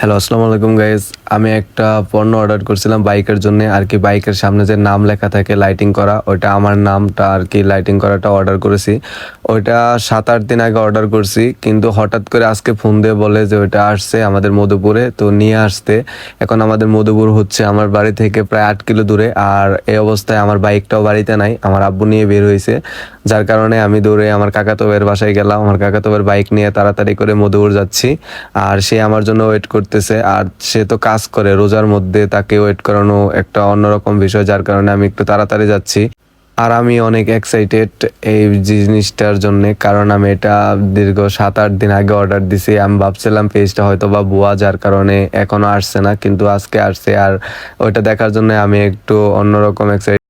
Hello আসসালামু আলাইকুম guys আমি একটা পণ্য অর্ডার করছিলাম বাইকের জন্য, আর কি বাইকের সামনে যে নাম লেখা থাকে লাইটিং করা, ওইটা আমার নামটা আর কি লাইটিং করাটা অর্ডার করেছি। ওইটা সাত আট দিন আগে অর্ডার করছি, কিন্তু হঠাৎ করে আজকে ফোন দিয়ে বলে যে ওইটা আসছে আমাদের মধুপুরে, তো নিয়ে আসতে। এখন আমাদের মধুপুর হচ্ছে আমার বাড়ি থেকে প্রায় আট কিলো দূরে, আর এই অবস্থায় আমার বাইকটাও বাড়িতে নাই, আমার আব্বু নিয়ে বের হয়েছে। যার কারণে আমি দৌড়ে আমার কাকাতোবের বাসায় গেলাম, আমার কাকাতোবের বাইক নিয়ে তাড়াতাড়ি করে মধুপুর যাচ্ছি, আর সে আমার জন্য ওয়েট করতেছে আর সে তো কাজ করে, রোজার মধ্যে তাকে ওয়েট করানো একটা অন্যরকম বিষয় যার কারণে আমি একটু তাড়াতাড়ি যাচ্ছি। আর আমি অনেক এক্সাইটেড এই জিনিসটার জন্য, কারণ আমি এটা দীর্ঘ সাত আট দিন আগে অর্ডার দিছি। আমি ভাবছিলাম পেজটা হয়তো বা বুয়া, যার কারণে এখনও আসছে না, কিন্তু আজকে আসছে। আর ওইটা দেখার জন্য আমি একটু অন্যরকম এক্সাইটেড